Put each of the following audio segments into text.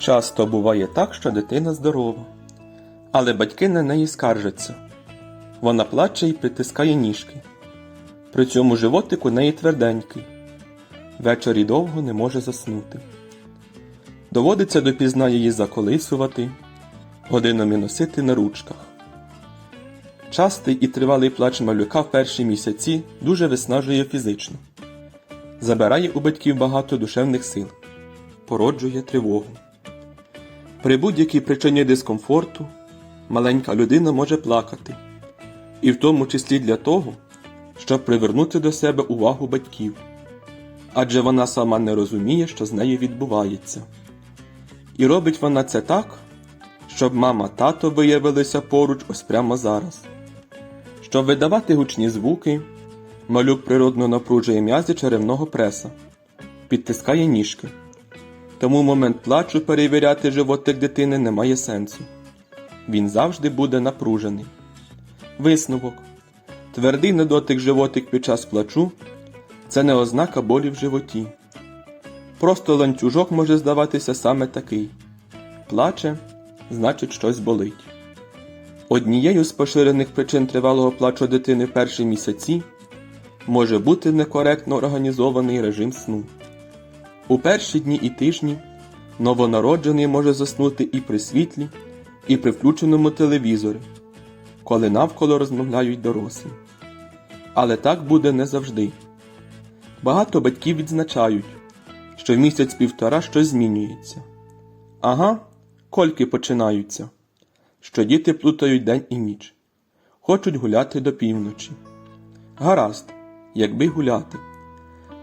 Часто буває так, що дитина здорова, але батьки на неї скаржаться. Вона плаче і притискає ніжки. При цьому животик у неї тверденький. Ввечері довго не може заснути. Доводиться допізна її заколисувати, годинами носити на ручках. Частий і тривалий плач малюка в перші місяці дуже виснажує фізично, забирає у батьків багато душевних сил, породжує тривогу. При будь-якій причині дискомфорту маленька людина може плакати, і в тому числі для того, щоб привернути до себе увагу батьків, адже вона сама не розуміє, що з нею відбувається. І робить вона це так, щоб мама тато виявилися поруч ось прямо зараз. Щоб видавати гучні звуки, малюк природно напружує м'язи черевного преса, підтискає ніжки. Тому момент плачу перевіряти животик дитини немає сенсу. Він завжди буде напружений. Висновок. Твердий недотик животик під час плачу це не ознака болі в животі. Просто ланцюжок може здаватися саме такий. Плаче, значить щось болить. Однією з поширених причин тривалого плачу дитини в перші місяці може бути некоректно організований режим сну. У перші дні і тижні новонароджений може заснути і при світлі, і при включеному телевізорі, коли навколо розмовляють дорослі. Але так буде не завжди. Багато батьків відзначають, що в місяць-півтора щось змінюється. Ага, кольки починаються, що діти плутають день і ніч, хочуть гуляти до півночі. Гаразд, якби гуляти.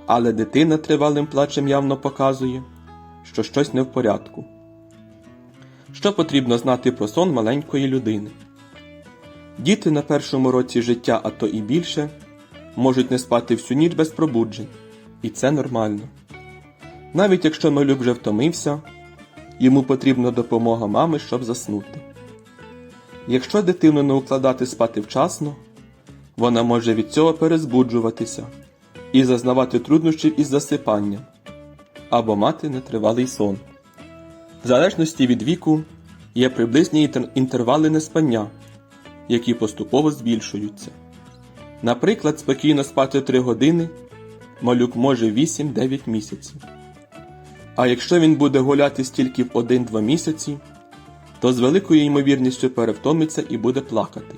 Але дитина тривалим плачем явно показує, що щось не в порядку. Що потрібно знати про сон маленької людини? Діти на першому році життя, а то і більше, можуть не спати всю ніч без пробуджень, і це нормально. Навіть якщо малюк вже втомився, йому потрібна допомога мами, щоб заснути. Якщо дитину не укладати спати вчасно, вона може від цього перезбуджуватися і зазнавати труднощів із засипанням або мати нетривалий сон. В залежності від віку є приблизні інтер- інтервали неспання, які поступово збільшуються. Наприклад, спокійно спати 3 години малюк може 8-9 місяців. А якщо він буде гуляти стільки в 1-2 місяці, то з великою ймовірністю перевтомиться і буде плакати.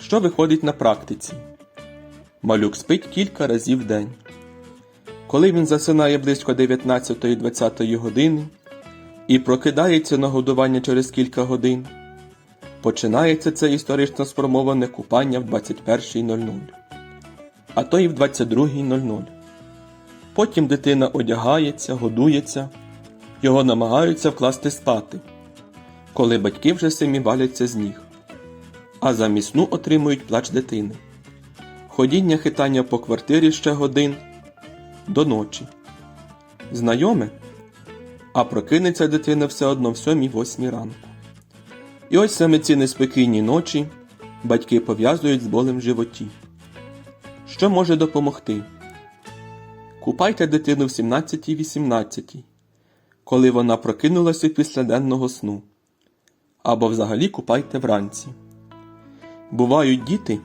Що виходить на практиці? Малюк спить кілька разів в день. Коли він засинає близько 19-20 години і прокидається на годування через кілька годин, починається це історично сформоване купання в 21.00, а то і в 22.00. Потім дитина одягається, годується, його намагаються вкласти спати, коли батьки вже самі валяться з ніг, а замість сну отримують плач дитини ходіння хитання по квартирі ще годин до ночі. Знайоме? А прокинеться дитина все одно в сьомій восьмій ранку. І ось саме ці неспокійні ночі батьки пов'язують з болем в животі. Що може допомогти? Купайте дитину в 17-18, коли вона прокинулася після денного сну. Або взагалі купайте вранці. Бувають діти,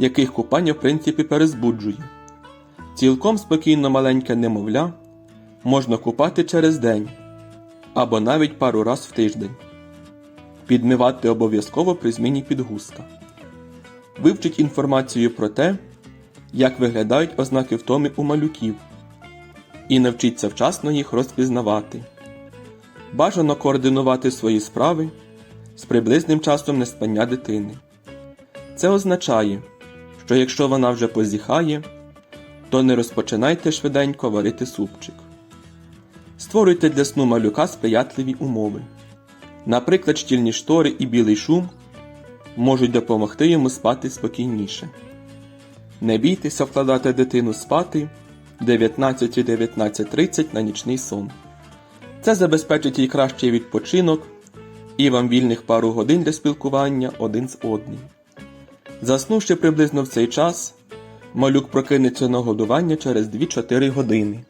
яких купання в принципі перезбуджує. Цілком спокійно маленьке немовля можна купати через день або навіть пару раз в тиждень. Підмивати обов'язково при зміні підгузка. Вивчіть інформацію про те, як виглядають ознаки втоми у малюків, і навчіться вчасно їх розпізнавати. Бажано координувати свої справи з приблизним часом неспання дитини. Це означає, що якщо вона вже позіхає, то не розпочинайте швиденько варити супчик. Створюйте для сну малюка сприятливі умови. Наприклад, щільні штори і білий шум можуть допомогти йому спати спокійніше. Не бійтеся вкладати дитину спати 19-19.30 на нічний сон. Це забезпечить їй кращий відпочинок і вам вільних пару годин для спілкування один з одним. Заснувши приблизно в цей час, малюк прокинеться на годування через 2-4 години.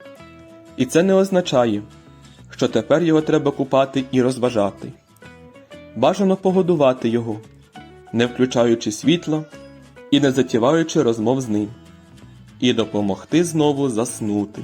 І це не означає, що тепер його треба купати і розважати. Бажано погодувати його, не включаючи світла і не затіваючи розмов з ним, і допомогти знову заснути.